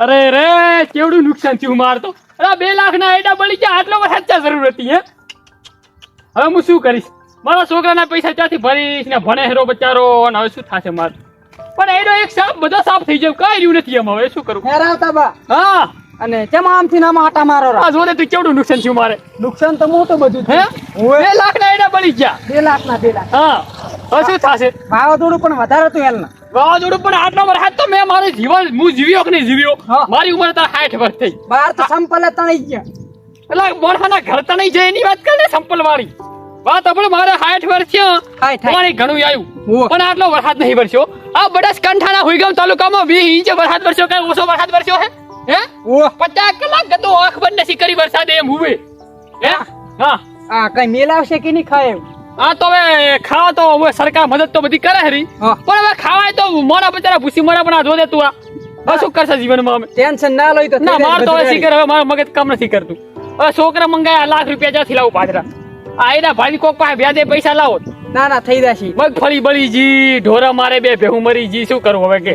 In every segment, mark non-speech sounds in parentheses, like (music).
અરે રે કેવડું નુકસાન થયું માર તો? અરે બે લાખ ના એડા બળી ગયા આટલો વરસાદ ચા જરૂર હતી હે? હવે હું શું કરીશ? મારા છોકરાના પૈસા ત્યાંથી ભરીશ ને ભણે હેરો બચારો? અને હવે શું થશે માર? પણ એનો એક સાપ બધો સાફ થઈ જાય કઈ રહ્યું નથી એમાં હવે શું કરું? હેર આવતા બા. હા. અને કેમ આમથી નામ આટા મારો આ જોને તું કેવડું નુકસાન થયું મારે? નુકસાન તો મોટું બધું હે. બે લાખ ના એડા બળી ગયા. બે લાખ ના બે લાખ. હા. હવે શું થશે? વાવાઝોડું પણ વધારે હતું હેલના વાવાઝોડું પણ આટલો વરસાદ તો મેં મારું જીવન હું જીવ્યો કે નહીં જીવ્યો. મારી ઉંમર તો સાઠ વર્ષ થઈ. બહાર તો સંપલ તણાઈ ગયા. એટલે મોઢાના ઘર તો જાય એની વાત કર ને સંપલ વાળી વાત આપણે મારે સાઠ વર્ષ થયા. પાણી ઘણું આવ્યું. પણ આટલો વરસાદ નહીં વરસ્યો. આ બનાસકાંઠાના હુઈગામ તાલુકામાં વીસ ઇંચ વરસાદ વરસ્યો. કે ઓછો વરસાદ વરસ્યો હે? હે? પચાસ કલાક ગતો આંખ બંધ નથી કરી વરસાદ એમ હુવે. હે? હા. આ કઈ મેલાવશે કે નહીં ખાય એવું? આ તો હવે ખાવા તો હવે સરકાર મદદ તો બધી કરે હરી. પણ હવે ખાવાય તો મોડા બચારા ભૂસી મોડા પણ આ જોદે તું આ. શું કરશે જીવનમાં અમે? ટેન્શન ના લઈ તો ના માર તો હવે શીખર હવે મારું મગજ કામ નથી કરતું. હવે છોકરા મંગાયા લાખ રૂપિયા જ્યાંથી લાવું પાછરા આ એના ભાઈ કોક પાસે વ્યાજે પૈસા લાવો. ના ના થઈ જશે. મગફળી બળી જી ઢોરા મારે બે ભેહું મરી જી શું કરવું હવે કે.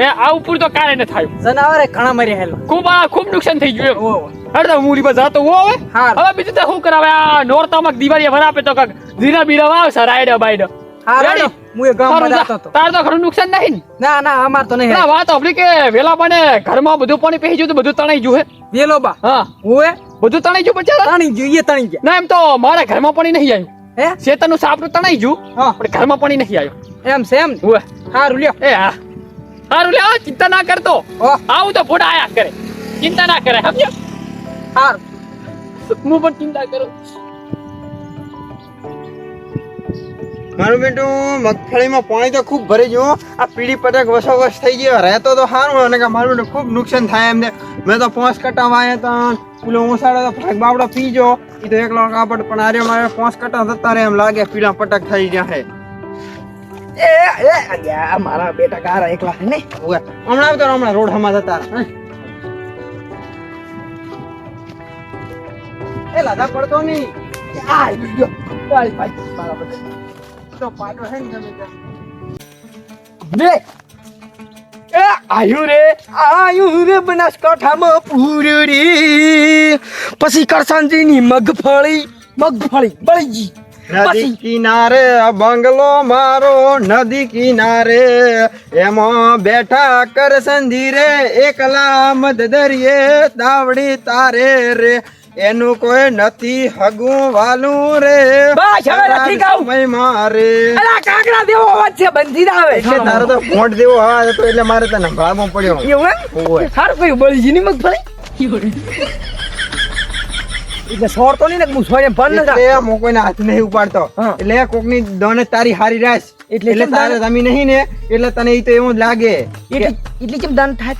હે આ ઉપર તો કાંઈ ન થાય. જનાવરે ઘણા મરી હેલમાં ખૂબ આ ખૂબ નુકસાન થઈ ગયું ઓહો. હડતા પર જાતો હો હવે? હવે બીજું તો શું કરાવે? આ નોરતામાં દિવાળી વરાપે તો કાક જીરા બીરા વાવ સર બાયડા. હા Ready? હું એ ગામમાં જાતો તો તાર તો ઘણું નુકસાન નહીં ના? ના અમાર તો નહીં. ના વાત આપણી કે વેલા બને ઘરમાં બધું પાણી પહી ગયું તો બધું તણાઈ ગયું હે. વેલો બા. હા. ઓએ બધું તણાઈ ગયું બચારા તણી એ તણાઈ ગયા. ના એમ તો મારા ઘરમાં પાણી નહીં આવ્યું. હે? શેતરનું સાપનું તણાઈ ગયું હા. પણ ઘરમાં પાણી નહીં આવ્યું. એમ છે એમ ઉવે. હારું લ્યો. એ હા. હારું લ્યો ચિંતા ના કરતો. આવું તો ફોટા આયા કરે. ચિંતા ના કરે સમજ્યો? હારું. હું પણ ચિંતા કરું. મારું બેટું, મગફળીમાં પાણી તો ખૂબ ભરી ગયું આ પીળી પટક વસો વસ થઈ ગયો. રહેતો તો સારું અને કે મારું ખૂબ નુકસાન થાય એમને. મેં તો પોસ કટાવા આવ્યા તો પેલો ઉસાડો તો ભાગ બાવડો પીજો એ તો એકલો કાપડ પણ આરે મારે પોસ કટા થતા રે એમ લાગે. પીળા પટક થઈ ગયા હે. એ એ મારા બેટા ગારા એકલા ને. હમણાં તો હમણાં રોડ હમા થતા એ લાદા પડતો નહીં. આ ગયો ચાલ ભાઈ મારા બેટા તો પાડો હે ને ગમે રે એ આયુ રે આયુ રે બનાસકાંઠામાં પૂરી પછી કરસાનજીની મગફળી મગફળી બળીજી નદી કિનારે બંગલો મારો નદી કિનારે. એમાં બેઠા કર સંધી રે એકલા મદ દરિયે તાવડી તારે રે. એનું કોઈ નથી હગું વાલું રે. બસ, હવે નથી ગાવું. સમય મારે. અલા કાકડા દેવો અવાજ છે બંધી આવે એટલે તારો તો મોટ દેવો હા તો એટલે મારે તને ભાગમાં પડ્યો. એવું એમ? ઓય. સારું કયું મગ ભલે. એટલે સોરતો નહીં ને હું સોરે પણ ન એટલે હું કોઈને હાથ નહીં ઉપાડતો. એટલે કોકની દોને તારી હારી રાખ એટલે એટલે તારે જમી નહીં ને એટલે તને ઈ તો એવું જ લાગે એટલે એટલે કેમ દાન થાય?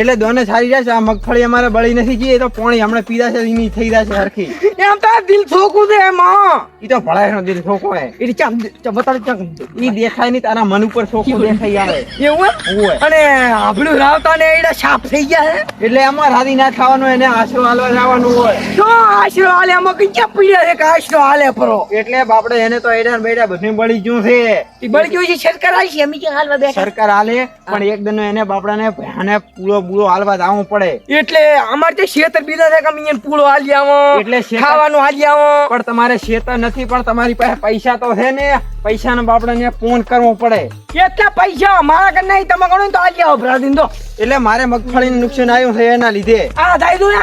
એટલે દોને સારી જશે આ મગફળી અમારે બળી નથી જઈએ તો પોણી હમણાં પીધા છે એની થઈ જશે હરખી એમ તો દિલ છોકું છે એમાં ઈ તો ભળાય નો દિલ છોકો હે. એટલે ચમ બતાડ ચમ ઈ દેખાય નહીં તારા મન ઉપર છોકું દેખાઈ આવે. એવું એમ? અને આપણું રાવતા ને એડા સાફ થઈ ગયા છે એટલે અમાર હાથી ના ખાવાનું એને આશરો હાલવા જવાનું હોય. તો આશરો હાલે આમાં કઈ પીડ્યા છે કે આશરો હાલે પરો? એટલે બાપડે એને તો એડા બેડા બધું બળી ગયું છે. ઈ બળી ગયું છે સરકાર છે અમે કે હાલવા બેઠા? સરકાર હાલે પણ એક દન એને બાપડાને ભયાને પૂળો બૂળો હાલવા જવું પડે. એટલે અમારે તે શેતર બીજા છે કે અમે પૂળો હાલી આવો એટલે ખાવાનું હાલી આવો. પણ તમારે શેતર નથી પણ તમારી પાસે પૈસા તો છે ને. પૈસાના બાપડાને ફોન કરવો પડે. કેટલા પૈસા? મારા કર નહીં તમે ગણો ને તો હાલી આવો ભરાદીન તો. એટલે મારે મગફળીનું નુકસાન આવ્યું છે એના લીધે. આ થાય દો ને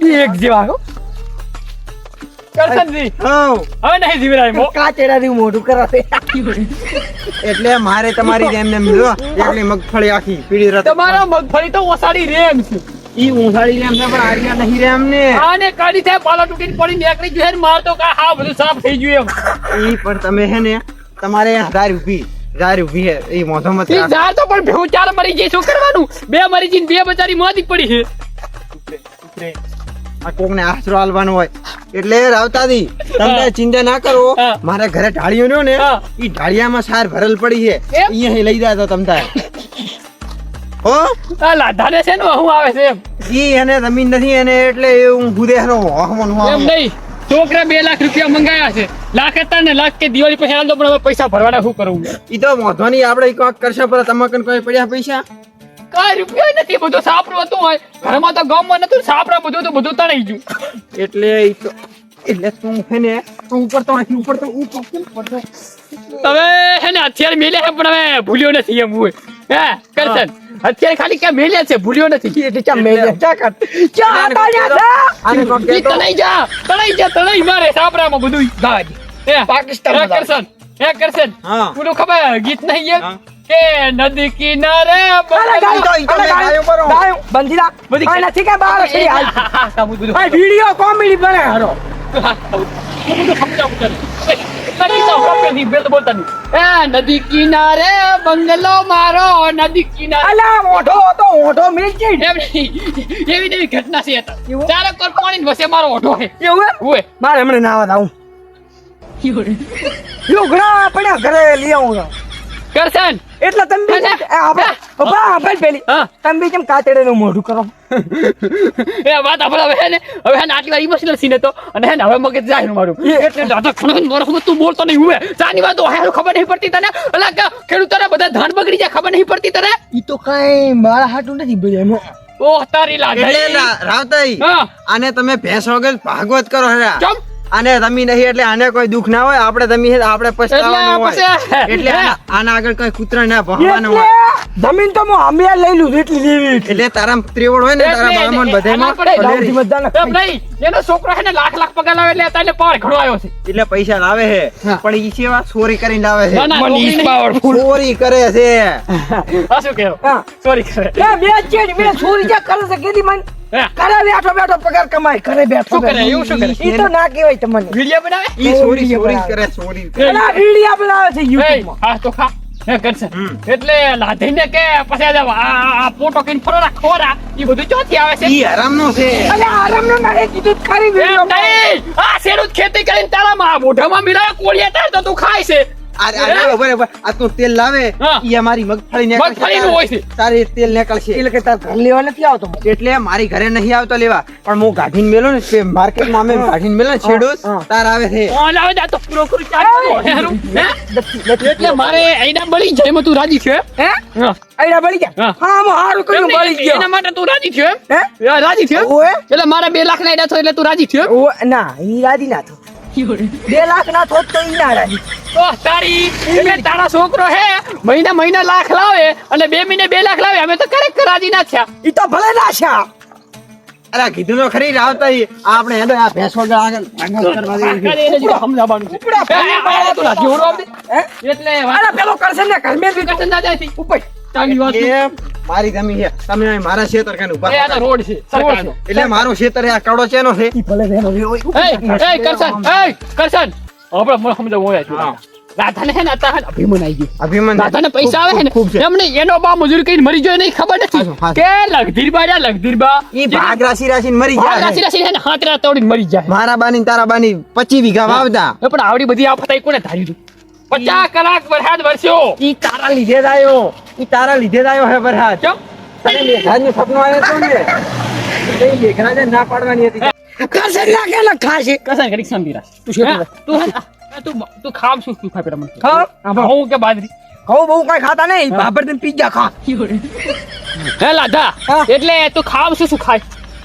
બે એક જેવા કરશનજી હવે નહીં જીવરાય મો. કાચેડા મોઢું કરાવે એટલે મારે તમારી જેમ એકલી મગફળી આખી પીળી રત તમારા મગફળી તો ઓસાડી રેમ છે. ઈ રેમ પણ આર્યા નહીં રેમ ને. આને કાઢી થાય પાલા તૂટીને પડી નીકળી ગયું ને માર તો કા હા બધું સાફ થઈ ગયું એમ. ઈ પણ તમે હે ને તમારે હજાર ઊભી ધાર ઊભી હે ઈ મોઢો મત ઈ. તો પણ ભેવું ચાર મરી જાય શું કરવાનું? બે મરી જઈને બે બચારી મોદી પડી છે. આ કોકને આશરો આલવાનો હોય. એટલે રાવતાદી તમે ચિંતા ના કરો. મારે ઘરે ઢાળીઓ રહ્યો ને એ ઢાળિયામાં સાર ભરેલ પડી છે. અહીંયા લઈ જાય તો તમ તાર. હો? આ લાધાને છે ને હું આવે છે ઈ એને જમીન નથી એને એટલે હું હુદેહનો હું એમ નહીં. છોકરા બે લાખ રૂપિયા મંગાયા છે. લાખ હતા ને લાખ કે દિવાળી પછી હાલ દો પણ હવે પૈસા ભરવાના શું કરવું ઈ તો મોધવાની આપણે કોક કરશે પર તમાકન કોઈ પડ્યા પૈસા? કાંઈ રૂપિયો નથી બધું સાપરું હતું હોય. ઘરમાં તો ગામમાં નતું સાપરા બધું તો બધું તણાઈ ગયું. એટલે ઈ તો એટલે તું છે ને તું ઉપર તો નથી ઉપર તો ઉપર કેમ પડતો તમે હે ને અત્યારે મેલ્યા છે પણ હવે ભૂલ્યો નથી એમ હે કરશન અત્યારે ખાલી ક્યાં મેલ્યા છે ભૂલ્યો નથી. એટલે મેલે કર હતા? આને તણાઈ જા તણાઈ જા તણાઈ મારે સાપરામાં બધું દાજ હે પાકિસ્તાનમાં કરશન. હે કરશન હા. પેલું ખબર ગીત નહીં એક કે નદી કિનારે અરે બંગલો- તો અરે મેં ગાયો ગાયો કરો. ગાયો બધી નથી કે બાર છે હાલ હા, હા, હા, બધું. આ વિડિયો કોમેડી બને હરો હા, બધું સમજાવું તને. નદી. એ, કિનારે બંગલો મારો નદી કિનારે અલા મોઢો તો મોઢો એમ નહીં. એવી એવી ઘટના છે? ચારે કોર પાણી વસે મારો ઓઢો છે એવું એમ? મારે હમણાં નાવા દાવું (laughs) લુગડા પડ્યા ઘરે લઈ આવું કરશન! એટલે તમે આપણે ઊભા આપણે પેલી તમે બી કેમ કાતડેનું મોઢું કરો? (laughs) એ વાત આપણે હવે ને હવે હે આટલા ઇમોશનલ સીન હતો અને હે હવે મગજ જાય મારું. એટલે દાદા ખણો મારો તું બોલતો નહીં હુએ. ચાની વાત તો ખબર નહીં પડતી તને? અલા કે ખેડૂતોને બધા ધાન બગડી જાય ખબર નહીં પડતી તને? ઈ તો કાઈ મારા હાટું નથી ભાઈ એમાં ઓહ તારી એટલે લાજ રાવતાઈ હા. આને તમે ભેંસ વગર ભાગવત કરો હે ચમ. આને રમી નહીં એટલે આને કોઈ દુઃખ ના હોય આપણે રમી આપણે પછતાવાનું હોય. એટલે આના આના આગળ કોઈ કૂતરા ના ભણવાનું હોય. જમીન તો હું અમે લઈ લઉં એટલી લેવી એટલે તારા ત્રેવડ હોય ને તારા બામણ એટલે બધામાં એનો છોકરો છે ને લાખ લાખ પગાર લાવે એટલે અત્યારે પાર ઘણો આવ્યો છે. એટલે પૈસા લાવે છે પણ ઈ સેવા ચોરી કરીને લાવે છે. ચોરી કરે છે. આ શું કહેવું? ચોરી કરે. બે બે ચોરી જ્યાં કરે છે? કેદી મન કરે બેઠો બેઠો પગાર કમાય કરે બેઠો શું કરે? એવું શું કરે? ઈ તો ના કહેવાય તમને વીડિયો બનાવે? ઈ ચોરી વીડિયો કરે ચોરી અલા, વીડિયો બનાવે છે એય, યુટ્યુબમાં હા તો ખા. હે, કરશે. હમ. એટલે લાધીને કે પછી આ પોટો કઈ ખોરા, એ બધું ચોથી આવે છે? ઈ હરામનો છે અલે આરામનો ના કીધું ખરી એમ નહીં. આ શેરું જ ખેતી કરીને તારા મોઢામાં મિલાય કોળિયા તાર તો તું ખાય છે આ- તું તેલ લાવે. ઈ અમારી મગફળી ને મગફળી નું હોય છે. તારે તેલ નીકળશે. એટલે કે તાર ઘર લેવા નથી આવતો એટલે મારી ઘરે નહીં આવતો લેવા. પણ હું ગાઢીન મેલો ને માર્કેટમાં અમે ગાઢીન મેલો ને છેડું તાર આવે છે. કોણ લાવે છે? તો પૂરો પૂરું ચાલી ગયું. હેરું. હે? એટલે મારે અહીંના બળી જાય એમાં તું રાજી છે? હે? આઈડા બળી ગયા હા. હા હારું કર્યું બળી ગયો. એના માટે તું રાજી થયો હે? રાજી થયો ઓએ એટલે મારા બે લાખ ના આઈડા થયો એટલે તું રાજી થયો ઓ ના ઈ રાજી ના થો. 2 લાખ ના થોત તો ઈ ના રાજી. ઓહ, તારી એટલે તારા છોકરો હે મહિના મહિના લાખ લાવે અને બે મહિને બે લાખ લાવે. અમે તો ખરેખર કરાજી ના થયા. ઈ તો ભલે ના છે અરે કીધું તો ખરી રાવતા આપણે હેડો આ ભેંસ વગર આગળ સમજાવવાનું છે. ઉપડા આ, તું રાજી હોરો એટલે અરે પેલો કરશે ને ઘર બી કરશે ના જાય થી. ઉપર ચાલી વાત મારી જમીન છે. તમે મારા ખેતર કાને ઊભા એ, આ રોડ છે સરકારનો. એટલે મારો ખેતર આ કડો ચેનો છે. ઈ ભલે એનો એ હોય. એ એય, આપણે મને સમજાવવું હોય છે. રાધાને હે ને અત્યારે હે અભિમાન આવી ગયું. અભિમન રાધાને પૈસા આવે ને ખૂબ છે. એમને એનો બા મજૂર કઈ મરી જાય નહીં ખબર નથી. કે લગધીરબા રહ્યા લગધીરબા. ઈ ભાગ રાશિ રાશિ મરી જાય રાશી રાશી હે ને હાતરા તોડી મરી જાય મારા બાની તારા બાની 25 વીઘા વાવતા. પણ આવડી બધી આફત આઈ કોને ધાર્યું હતું પચાસ કલાક વરસાદ વરસ્યો. ઈ તારા લીધે જ આયો. ઈ તારા લીધે જ આયો હે વરસાદ. ચમ. તને મેઘરાજનું સપનું આવ્યું હતું ને? એ ના પાડવાની હતી. કરશે ના કે ખાશે. કસાય ઘડીક શાંતિ રાખ તું શું તું હે ને, આ, તું તું ખાવ શું તું ખાય પેલા મને કહે. ખાવ? ઘઉં કે બાજરી? ઘઉં બહુ કઈ ખાતા નહીં બાબર ને પીઝા ખા. હે લાધા એટલે તું ખાવ શું શું ખાય?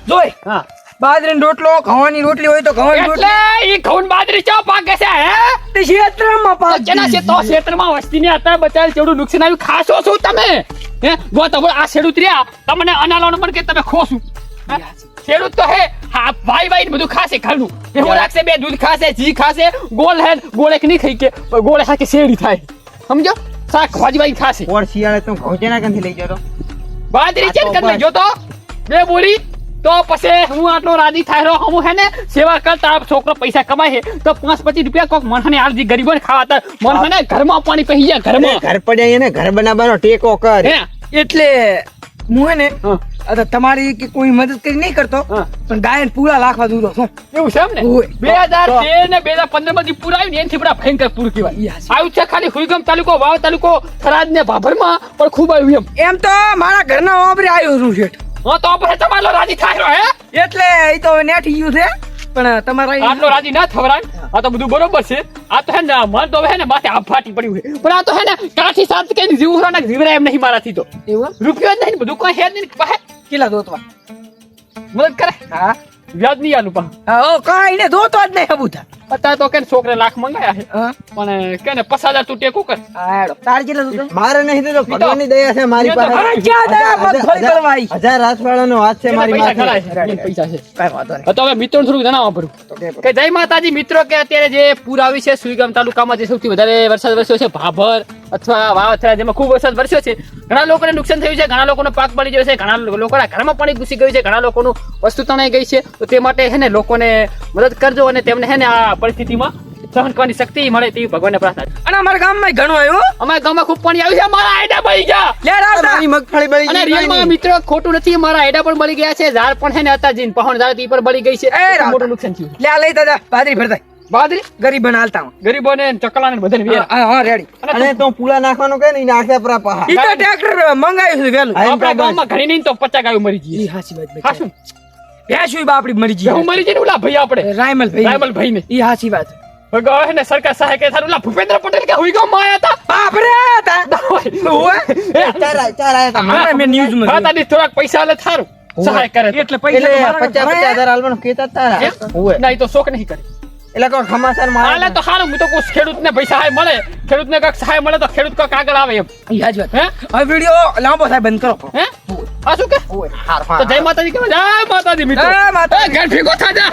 જોય. હા. બાજરીનો રોટલો ઘઉંની રોટલી હોય તો ઘઉંની રોટલી. એ ઘઉં બાજરી ચો પાકે છે હે? તે ક્ષેત્રમાં છે તો ક્ષેત્રમાં વસ્તીને અત્યારે બચાવ જેવડું નુકસાન આવ્યું. ખાશો શું તમે? હે? ગો તો આ શેડું રહ્યા તમને અનાલાનું પણ કે તમે ખોશું? ખેડૂત તો હે. હા ભાઈ ભાઈ બધું ખાશે ઘરનું એવું રાખશે બે દૂધ ખાશે ઘી ખાશે ગોળ હે ગોળ એક નહીં ખાઈ કે ગોળ ખાકે શેરડી થાય. સમજો? શાક ભાજી ભાઈ ખાશે. ઓર શિયાળે તો ઘઉં કંથી લઈ ગયો તો? બાજરી ચેક કરી લેજો તો બે બોરી તો પછી હું આટલો રાજી થાય હું હે ને? સેવા કરતા આ છોકરો પૈસા કમાય છે. તો પાંચ પચીસ રૂપિયા કોક મનહને આરજી ગરીબોને ખાવા મનહને ઘરમાં પાણી પહી જાય ઘરમાં. ઘર પડ્યા એને ઘર બનાવવાનો ટેકો કર. એટલે હું હે ને તમારી કે કોઈ મદદ કરી નહીં કરતો. પણ ગાયન પૂરા લાખવા દૂરો છું એવું છે એમ ને? બે હજાર તેર ને બે હજાર પંદરમાં જે પૂરા આવ્યું એનથી બધા ભયંકર પૂર કહેવાય. આવ્યું છે ખાલી હુઈગમ તાલુકો વાવ તાલુકો થરાદ ને ભાભરમાં પણ ખૂબ આવ્યું એમ. એમ તો મારા ઘરના ઓપરે આવ્યું છું શેઠ. હા તો ઓપરે તમારો રાજી થાય હે? એટલે એ તો નેઠી ગયું છે પણ તમારા આટલો રાજી ના થવરાય આ તો બધું બરોબર છે. આ તો હે ને મન તો હે ને માથે આ ફાટી પડ્યું છે. પણ આ તો હે ને કાઠી સાત કે જીવરાના જીવરા એમ નહીં મારાથી તો. એવું રૂપિયો જ નહીં બધું કોઈ હે જ નહીં કેટલા ધોતવા? મદદ કરે? હા. વ્યાજ નહીં આલું પણ. ઓ કાઈ ને ધોતો જ નહીં હબુતા. અત્યારે તો કેને છોકરે લાખ મંગાયા છે. પણ કેને હજાર તું ટેકો કર. હા તાર કેટલા દોતો મારે નહીં તો ભગવાનની દયા છે મારી પાસે. ક્યાં દયા મગફળી કરવા કરવાઈ હજાર રાજવાળાનો હાથ છે મારી પાસે પૈસા છે? કાંઈ વાંધો નહીં. તો હવે મિત્રો થોડુંક જણાવવા ભરું કે કે જય માતાજી મિત્રો કે અત્યારે જે પૂર આવી છે સુઈગામ તાલુકામાં જે સૌથી વધારે વરસાદ વરસ્યો છે ભાભર અથવા વાવથરા જેમાં ખૂબ વરસાદ વરસ્યો છે ઘણા લોકોને નુકસાન થયું છે ઘણા લોકોનો પાક પડી ગયો છે ઘણા લોકોના ઘરમાં પાણી ઘૂસી ગયું છે ઘણા લોકોનું વસ્તુ તણાઈ ગઈ છે તો તે માટે હે ને લોકોને મદદ કરજો અને તેમને હે ને આ પરિસ્થિતિમાં સહન કરવાની શક્તિ મળે તેવી ભગવાનને પ્રાર્થના અને અમારા ગામમાં ઘણું આવ્યું. અમારા ગામમાં ખૂબ પાણી આવ્યું છે મારા આયડા બળી ગયા. લેડ આવતા મારી મગફળી બળી અને કાંઈ મિત્રો ખોટું નથી મારા આઈડા પણ બળી ગયા છે ઝાડ પણ હે ને હતા જીન પહોણ ઝાડ પણ બળી ગઈ છે. એ મોટું નુકસાન થયું. લે લઈ દાદા પાદરી ભરતા બાદરી ગરીબ હાલતા હું. ગરીબોને ચકલાને બધાને વેર. હા હા રેડી. અને તો પુલા નાખવાનો કે નહીં નાખ્યા પરા પા ઈ તો ટ્રેક્ટર મંગાવ્યું છે વેલું આપણા ગામમાં ઘણી નહીં તો પચાસ ગાયો મરી ગઈ ઈ હાચી વાત હા શું બાપડી મરી ગઈ હું મરી જઈને ઓલા ભાઈ આપણે. રાયમલ ભાઈ રાયમલ ભાઈ ને ઈ હાસી વાત. ભગવાન ને સરકાર સહાય કે થારું ભૂપેન્દ્ર પટેલ કે હુઈ ગામમાં માયા હતા બાપ રે તા. ઓએ એ, ચાર ચાર આયા તા. હમણાં મેં ન્યૂઝમાં હા, તારી થોડાક પૈસા લે થારું. સહાય કરે એટલે પૈસા એટલે તો મારા પચાસ ઘરે. પચાસ હજાર હાલવાનું કહેતા જ તારા. હે? ના, ઈ તો શોક નહીં કરે. એટલે કોઈ ખમાસાર મારે આલે તો સારું હું તો કહું ખેડૂતને પૈસા સહાય મળે. ખેડૂતને કાંઈક સહાય મળે તો ખેડૂત કાંઈક આગળ આવે એમ. યાદ વાત. હે? હવે વીડિયો લાંબો થાય બંધ કરો. હે? આ શું કે? તો જય માતાજી કે જય માતાજી મિત્રો જય માતાજી. ઘર ભેગો થા જા.